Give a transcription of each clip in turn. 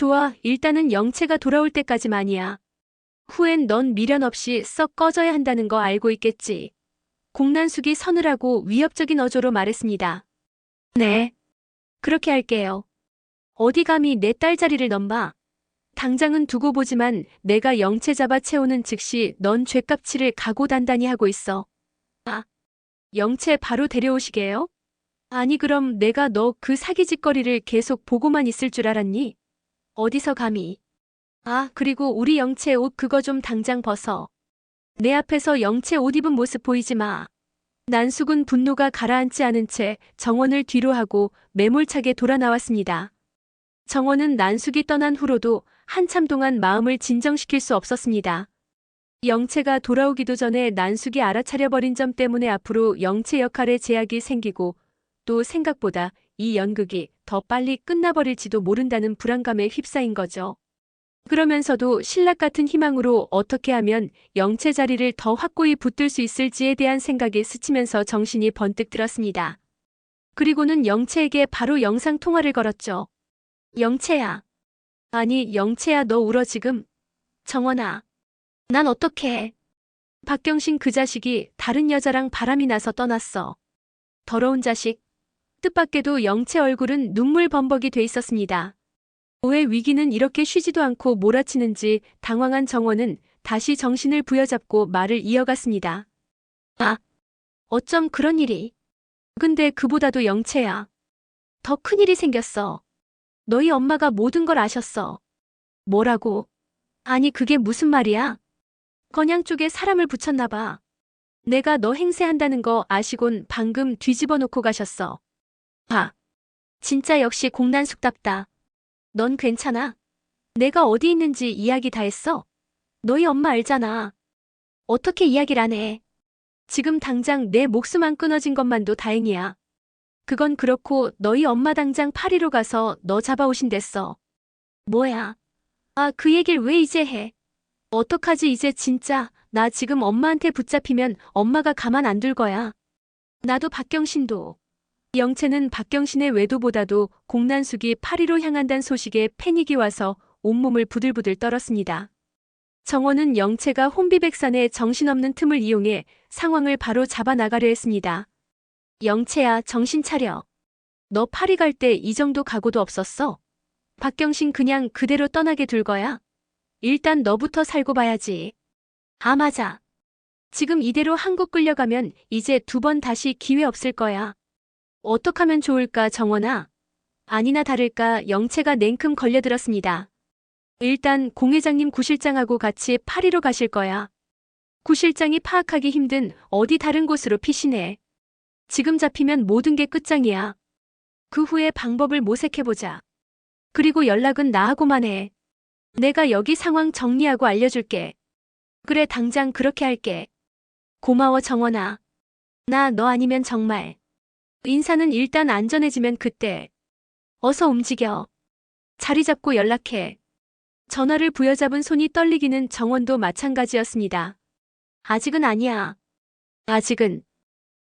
좋아, 일단은 영채가 돌아올 때까지만이야. 후엔 넌 미련 없이 썩 꺼져야 한다는 거 알고 있겠지. 공난숙이 서늘하고 위협적인 어조로 말했습니다. 네. 그렇게 할게요. 어디 감히 내 딸 자리를 넘봐. 당장은 두고 보지만 내가 영채 잡아 채우는 즉시 넌 죗값치를 각오 단단히 하고 있어. 아, 영채 바로 데려오시게요? 아니 그럼 내가 너 그 사기 짓거리를 계속 보고만 있을 줄 알았니? 어디서 감히. 아, 그리고 우리 영채 옷 그거 좀 당장 벗어. 내 앞에서 영채 옷 입은 모습 보이지 마. 난숙은 분노가 가라앉지 않은 채 정원을 뒤로 하고 매몰차게 돌아 나왔습니다. 정원은 난숙이 떠난 후로도 한참 동안 마음을 진정시킬 수 없었습니다. 영채가 돌아오기도 전에 난숙이 알아차려버린 점 때문에 앞으로 영채 역할에 제약이 생기고 또 생각보다 이 연극이 더 빨리 끝나버릴지도 모른다는 불안감에 휩싸인 거죠. 그러면서도 신락 같은 희망으로 어떻게 하면 영채 자리를 더 확고히 붙들 수 있을지에 대한 생각이 스치면서 정신이 번뜩 들었습니다. 그리고는 영채에게 바로 영상 통화를 걸었죠. 영채야. 아니, 영채야, 너 울어 지금? 정원아. 난 어떡해. 박경신 그 자식이 다른 여자랑 바람이 나서 떠났어. 더러운 자식. 뜻밖에도 영채 얼굴은 눈물 범벅이 돼 있었습니다. 왜 위기는 이렇게 쉬지도 않고 몰아치는지 당황한 정원은 다시 정신을 부여잡고 말을 이어갔습니다. 아, 어쩜 그런 일이. 근데 그보다도 영채야. 더 큰일이 생겼어. 너희 엄마가 모든 걸 아셨어. 뭐라고? 아니, 그게 무슨 말이야? 건양 쪽에 사람을 붙였나 봐. 내가 너 행세한다는 거 아시곤 방금 뒤집어 놓고 가셨어. 봐. 진짜 역시 공난숙답다. 넌 괜찮아? 내가 어디 있는지 이야기 다 했어? 너희 엄마 알잖아. 어떻게 이야기를 안 해? 지금 당장 내 목숨 안 끊어진 것만도 다행이야. 그건 그렇고 너희 엄마 당장 파리로 가서 너 잡아오신댔어. 뭐야? 아, 그 얘길 왜 이제 해? 어떡하지 이제 진짜 나 지금 엄마한테 붙잡히면 엄마가 가만 안 둘 거야. 나도 박경신도. 영채는 박경신의 외도보다도 공난숙이 파리로 향한다는 소식에 패닉이 와서 온몸을 부들부들 떨었습니다. 정원은 영채가 혼비백산의 정신없는 틈을 이용해 상황을 바로 잡아 나가려 했습니다. 영채야, 정신 차려. 너 파리 갈 때 이 정도 각오도 없었어? 박경신 그냥 그대로 떠나게 둘 거야? 일단 너부터 살고 봐야지. 아, 맞아. 지금 이대로 한국 끌려가면 이제 두 번 다시 기회 없을 거야. 어떡하면 좋을까, 정원아? 아니나 다를까 영채가 냉큼 걸려들었습니다. 일단 공 회장님 구실장하고 같이 파리로 가실 거야. 구실장이 파악하기 힘든 어디 다른 곳으로 피신해. 지금 잡히면 모든 게 끝장이야. 그 후에 방법을 모색해보자. 그리고 연락은 나하고만 해. 내가 여기 상황 정리하고 알려줄게. 그래, 당장 그렇게 할게. 고마워, 정원아. 나 너 아니면 정말. 인사는 일단 안전해지면 그때. 어서 움직여. 자리 잡고 연락해. 전화를 부여잡은 손이 떨리기는 정원도 마찬가지였습니다. 아직은 아니야. 아직은.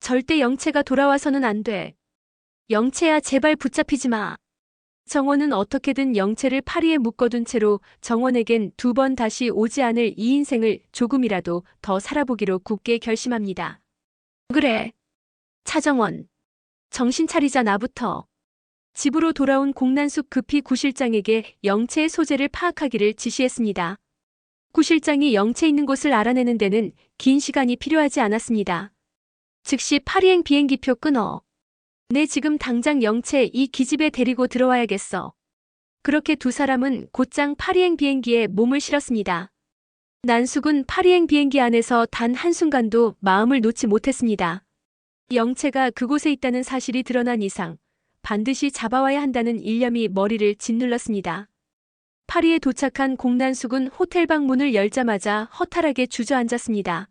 절대 영채가 돌아와서는 안 돼. 영채야 제발 붙잡히지 마. 정원은 어떻게든 영채를 파리에 묶어둔 채로 정원에겐 두 번 다시 오지 않을 이 인생을 조금이라도 더 살아보기로 굳게 결심합니다. 그래. 차정원. 정신 차리자 나부터. 집으로 돌아온 공난숙 급히 구실장에게 영채의 소재를 파악하기를 지시했습니다. 구실장이 영채 있는 곳을 알아내는 데는 긴 시간이 필요하지 않았습니다. 즉시 파리행 비행기표 끊어. 내 지금 당장 영채 이 기집애 데리고 들어와야겠어. 그렇게 두 사람은 곧장 파리행 비행기에 몸을 실었습니다. 난숙은 파리행 비행기 안에서 단 한순간도 마음을 놓지 못했습니다. 영채가 그곳에 있다는 사실이 드러난 이상 반드시 잡아와야 한다는 일념이 머리를 짓눌렀습니다. 파리에 도착한 공난숙은 호텔방 문을 열자마자 허탈하게 주저앉았습니다.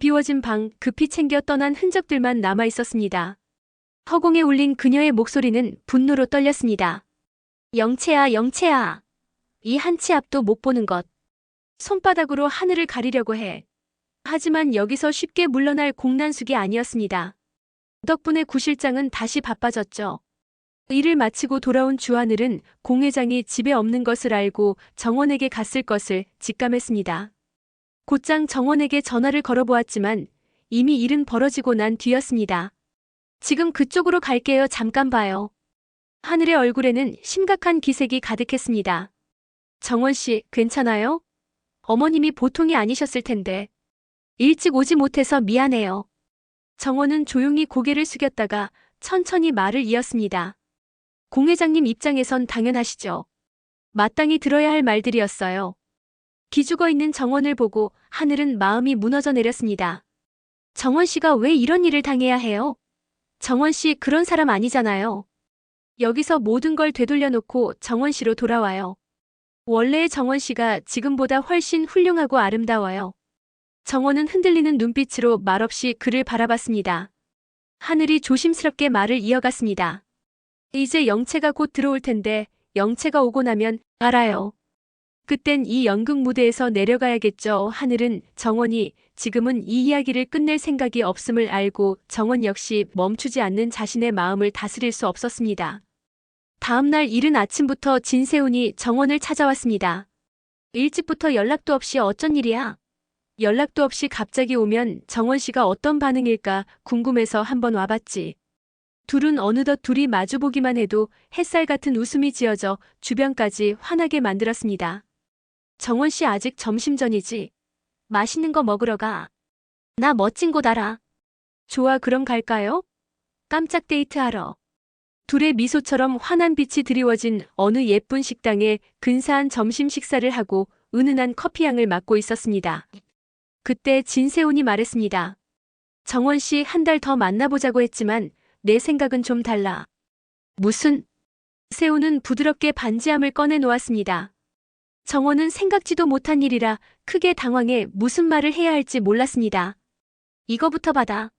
비워진 방 급히 챙겨 떠난 흔적들만 남아 있었습니다. 허공에 울린 그녀의 목소리는 분노로 떨렸습니다. 영채야, 영채야. 이 한 치 앞도 못 보는 것. 손바닥으로 하늘을 가리려고 해. 하지만 여기서 쉽게 물러날 공난숙이 아니었습니다. 덕분에 구실장은 다시 바빠졌죠. 일을 마치고 돌아온 주하늘은 공 회장이 집에 없는 것을 알고 정원에게 갔을 것을 직감했습니다. 곧장 정원에게 전화를 걸어보았지만 이미 일은 벌어지고 난 뒤였습니다. 지금 그쪽으로 갈게요. 잠깐 봐요. 하늘의 얼굴에는 심각한 기색이 가득했습니다. 정원 씨, 괜찮아요? 어머님이 보통이 아니셨을 텐데. 일찍 오지 못해서 미안해요. 정원은 조용히 고개를 숙였다가 천천히 말을 이었습니다. 공 회장님 입장에선 당연하시죠. 마땅히 들어야 할 말들이었어요. 기죽어 있는 정원을 보고 하늘은 마음이 무너져 내렸습니다. 정원 씨가 왜 이런 일을 당해야 해요? 정원 씨 그런 사람 아니잖아요. 여기서 모든 걸 되돌려 놓고 정원 씨로 돌아와요. 원래의 정원 씨가 지금보다 훨씬 훌륭하고 아름다워요. 정원은 흔들리는 눈빛으로 말없이 그를 바라봤습니다. 하늘이 조심스럽게 말을 이어갔습니다. 이제 영채가 곧 들어올 텐데 영채가 오고 나면 알아요. 그땐 이 연극 무대에서 내려가야겠죠. 하늘은 정원이 지금은 이 이야기를 끝낼 생각이 없음을 알고 정원 역시 멈추지 않는 자신의 마음을 다스릴 수 없었습니다. 다음날 이른 아침부터 진세훈이 정원을 찾아왔습니다. 일찍부터 연락도 없이 어쩐 일이야? 연락도 없이 갑자기 오면 정원 씨가 어떤 반응일까 궁금해서 한번 와봤지. 둘은 어느덧 둘이 마주보기만 해도 햇살 같은 웃음이 지어져 주변까지 환하게 만들었습니다. 정원 씨 아직 점심 전이지? 맛있는 거 먹으러 가. 나 멋진 곳 알아. 좋아, 그럼 갈까요? 깜짝 데이트하러. 둘의 미소처럼 환한 빛이 드리워진 어느 예쁜 식당에 근사한 점심 식사를 하고 은은한 커피향을 맡고 있었습니다. 그때 진세훈이 말했습니다. 정원 씨 한 달 더 만나보자고 했지만 내 생각은 좀 달라. 무슨? 세훈은 부드럽게 반지함을 꺼내 놓았습니다. 정원은 생각지도 못한 일이라 크게 당황해 무슨 말을 해야 할지 몰랐습니다. 이거부터 받아.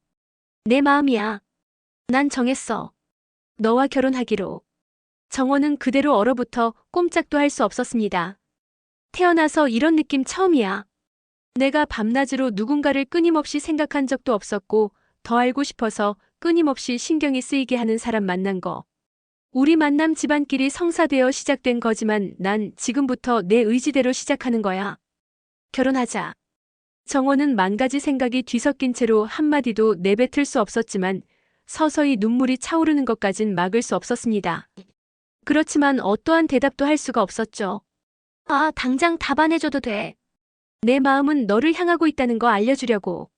내 마음이야. 난 정했어. 너와 결혼하기로. 정원은 그대로 얼어붙어 꼼짝도 할 수 없었습니다. 태어나서 이런 느낌 처음이야. 내가 밤낮으로 누군가를 끊임없이 생각한 적도 없었고 더 알고 싶어서 끊임없이 신경이 쓰이게 하는 사람 만난 거. 우리 만남 집안끼리 성사되어 시작된 거지만 난 지금부터 내 의지대로 시작하는 거야. 결혼하자. 정원은 만 가지 생각이 뒤섞인 채로 한마디도 내뱉을 수 없었지만 서서히 눈물이 차오르는 것까진 막을 수 없었습니다. 그렇지만 어떠한 대답도 할 수가 없었죠. 아, 당장 답안해줘도 돼. 내 마음은 너를 향하고 있다는 거 알려주려고.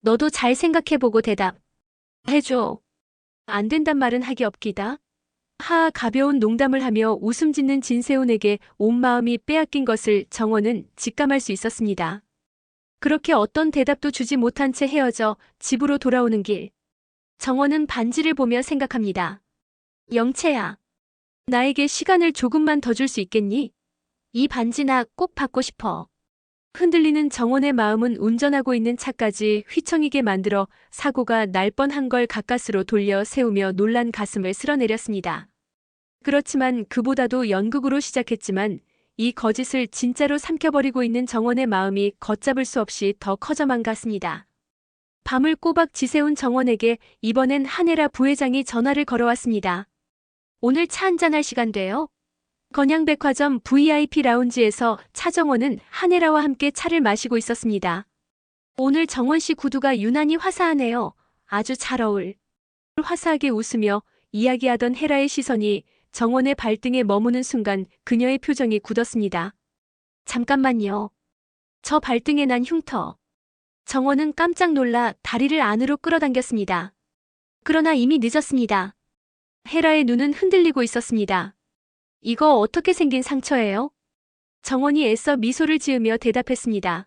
너도 잘 생각해보고 대답. 해줘. 안 된단 말은 하기 없기다. 하 가벼운 농담을 하며 웃음 짓는 진세훈에게 온 마음이 빼앗긴 것을 정원은 직감할 수 있었습니다. 그렇게 어떤 대답도 주지 못한 채 헤어져 집으로 돌아오는 길. 정원은 반지를 보며 생각합니다. 영채야. 나에게 시간을 조금만 더 줄 수 있겠니? 이 반지 나 꼭 받고 싶어. 흔들리는 정원의 마음은 운전하고 있는 차까지 휘청이게 만들어 사고가 날 뻔한 걸 가까스로 돌려 세우며 놀란 가슴을 쓸어내렸습니다. 그렇지만 그보다도 연극으로 시작했지만 이 거짓을 진짜로 삼켜버리고 있는 정원의 마음이 걷잡을 수 없이 더 커져만 갔습니다. 밤을 꼬박 지새운 정원에게 이번엔 한혜라 부회장이 전화를 걸어왔습니다. 오늘 차 한잔할 시간 돼요? 건양백화점 VIP 라운지에서 차정원은 한혜라와 함께 차를 마시고 있었습니다. 오늘 정원 씨 구두가 유난히 화사하네요. 아주 잘 어울. 화사하게 웃으며 이야기하던 헤라의 시선이 정원의 발등에 머무는 순간 그녀의 표정이 굳었습니다. 잠깐만요. 저 발등에 난 흉터. 정원은 깜짝 놀라 다리를 안으로 끌어당겼습니다. 그러나 이미 늦었습니다. 헤라의 눈은 흔들리고 있었습니다. 이거 어떻게 생긴 상처예요? 정원이 애써 미소를 지으며 대답했습니다.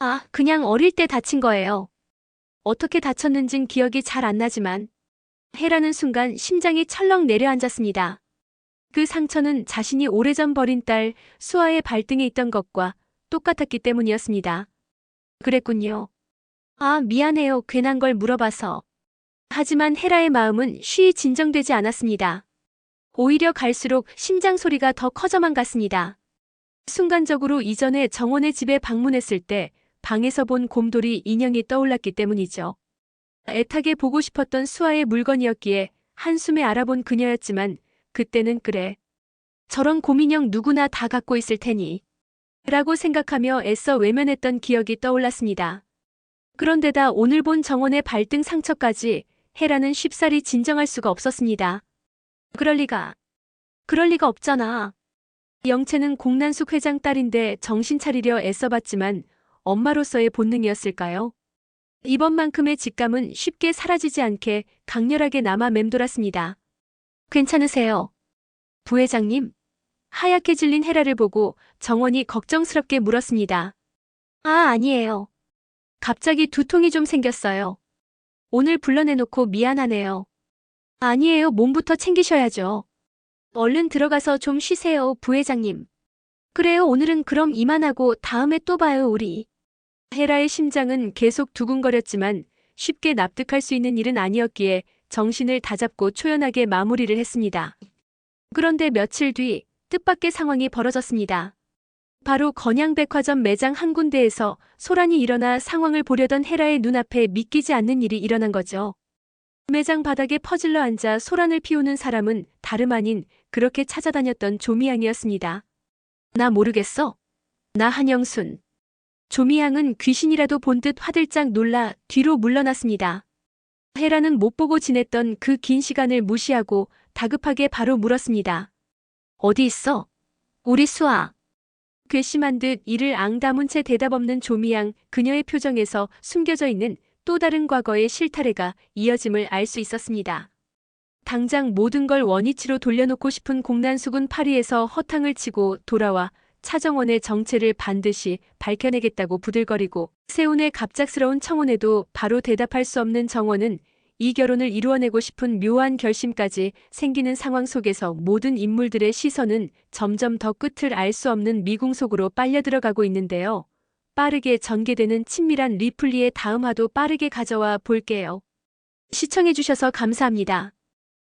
아, 그냥 어릴 때 다친 거예요. 어떻게 다쳤는진 기억이 잘 안 나지만 헤라는 순간 심장이 철렁 내려앉았습니다. 그 상처는 자신이 오래전 버린 딸 수아의 발등에 있던 것과 똑같았기 때문이었습니다. 그랬군요. 아, 미안해요. 괜한 걸 물어봐서. 하지만 헤라의 마음은 쉬이 진정되지 않았습니다. 오히려 갈수록 심장 소리가 더 커져만 갔습니다. 순간적으로 이전에 정원의 집에 방문했을 때 방에서 본 곰돌이 인형이 떠올랐기 때문이죠. 애타게 보고 싶었던 수아의 물건이었기에 한숨에 알아본 그녀였지만 그때는 그래. 저런 고민형 누구나 다 갖고 있을 테니. 라고 생각하며 애써 외면했던 기억이 떠올랐습니다. 그런데다 오늘 본 정원의 발등 상처까지 헤라는 쉽사리 진정할 수가 없었습니다. 그럴 리가. 그럴 리가 없잖아. 영채는 공난숙 회장 딸인데 정신 차리려 애써봤지만 엄마로서의 본능이었을까요? 이번만큼의 직감은 쉽게 사라지지 않게 강렬하게 남아 맴돌았습니다. 괜찮으세요? 부회장님? 하얗게 질린 헤라를 보고 정원이 걱정스럽게 물었습니다. 아, 아니에요. 갑자기 두통이 좀 생겼어요. 오늘 불러내놓고 미안하네요. 아니에요. 몸부터 챙기셔야죠. 얼른 들어가서 좀 쉬세요, 부회장님. 그래요. 오늘은 그럼 이만하고 다음에 또 봐요, 우리. 헤라의 심장은 계속 두근거렸지만 쉽게 납득할 수 있는 일은 아니었기에 정신을 다잡고 초연하게 마무리를 했습니다. 그런데 며칠 뒤 뜻밖의 상황이 벌어졌습니다. 바로 건양백화점 매장 한 군데에서 소란이 일어나 상황을 보려던 헤라의 눈앞에 믿기지 않는 일이 일어난 거죠. 매장 바닥에 퍼질러 앉아 소란을 피우는 사람은 다름 아닌 그렇게 찾아다녔던 조미양이었습니다. 나 모르겠어. 나 한영순. 조미양은 귀신이라도 본 듯 화들짝 놀라 뒤로 물러났습니다. 헤라는 못 보고 지냈던 그 긴 시간을 무시하고 다급하게 바로 물었습니다. 어디 있어? 우리 수아. 괘씸한 듯 이를 앙다문 채 대답 없는 조미양 그녀의 표정에서 숨겨져 있는 또 다른 과거의 실타래가 이어짐을 알 수 있었습니다. 당장 모든 걸 원위치로 돌려놓고 싶은 공난숙은 파리에서 허탕을 치고 돌아와 차정원의 정체를 반드시 밝혀내겠다고 부들거리고 세운의 갑작스러운 청혼에도 바로 대답할 수 없는 정원은 이 결혼을 이루어내고 싶은 묘한 결심까지 생기는 상황 속에서 모든 인물들의 시선은 점점 더 끝을 알 수 없는 미궁 속으로 빨려 들어가고 있는데요. 빠르게 전개되는 친밀한 리플리의 다음 화도 빠르게 가져와 볼게요. 시청해주셔서 감사합니다.